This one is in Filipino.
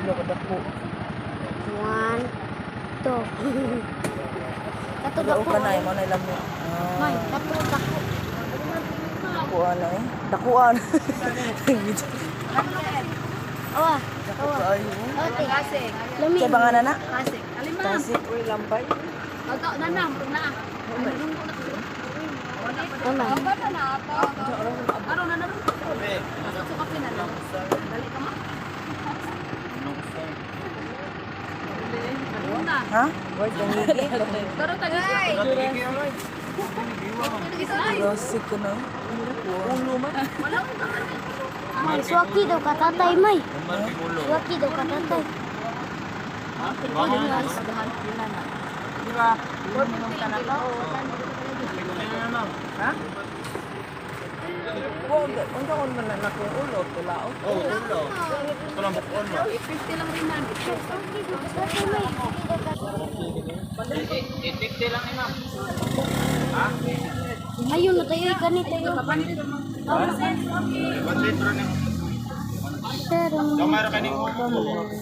Sila ka dako. One, two. Kato Dako dako. na, mo na ilang mo. May, Ah, kato dako. dakuan na eh. Dakuan. Awa. Kaayo. Ote. Kasing. Lami. Kaya ba nga na na? Kasing. Alimam. Tasik, uy, lampay. Oto, nanam. Na. Ano na ato? Ano na naman? Masuk Ha? Pero tagal Rosik ko na. Ulo man. May swaki daw ka tatay, may. Swaki daw ka tatay. Ha? Ano nga sa dahan na? Di ba? Huwag mo nung tanak ako. Ha? Unta ko naman anak yung ulo, tulao. Oo, ulo. Ito lang bukon mo. rin na. 850 lang ina. Ha? Ayun, tayo ganito tayo. Pero... Pero...